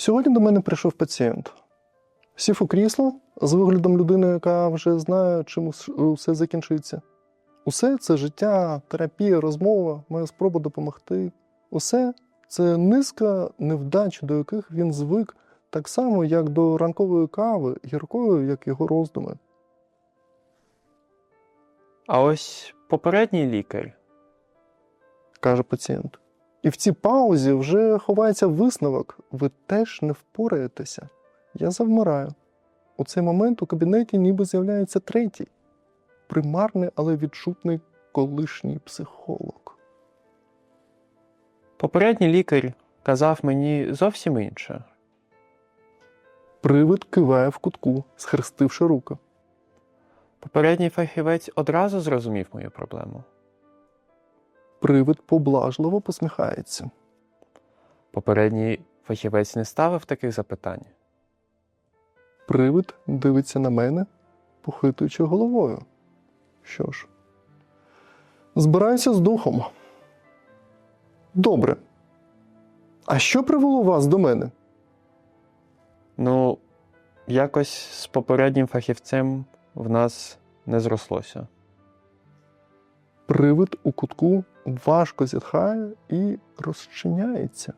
Сьогодні до мене прийшов пацієнт. Сів у крісло з виглядом людини, яка вже знає, чим усе закінчиться. Усе це життя, терапія, розмова, моя спроба допомогти. Усе це низка невдач, до яких він звик, так само, як до ранкової кави, гіркою, як його роздуми. А ось попередній лікар каже пацієнт. І в цій паузі вже ховається висновок. Ви теж не впораєтеся. Я завмираю. У цей момент у кабінеті ніби з'являється третій, примарний, але відчутний колишній психолог. Попередній лікар казав мені зовсім інше. Привид киває в кутку, схрестивши руки. Попередній фахівець одразу зрозумів мою проблему. Привид поблажливо посміхається. Попередній фахівець не ставив таких запитань. Привид дивиться на мене, похитуючи головою. Що ж, збираюся з духом. Добре. А що привело вас до мене? Ну, якось з попереднім фахівцем в нас не зрослося. Привид у кутку важко зітхає і розчиняється.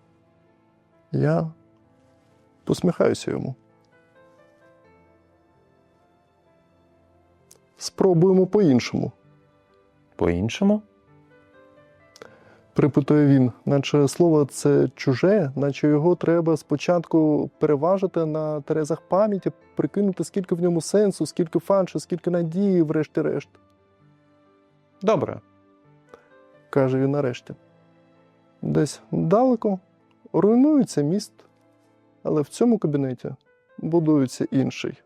Я посміхаюся йому. Спробуємо по-іншому, По-іншому? припитує він, наче слово це чуже, наче його треба спочатку переважити на терезах пам'яті, прикинути, скільки в ньому сенсу, скільки фальші, скільки надії, врешті-решт, Добре. Каже він нарешті. Десь далеко руйнується міст, але в цьому кабінеті будується інший.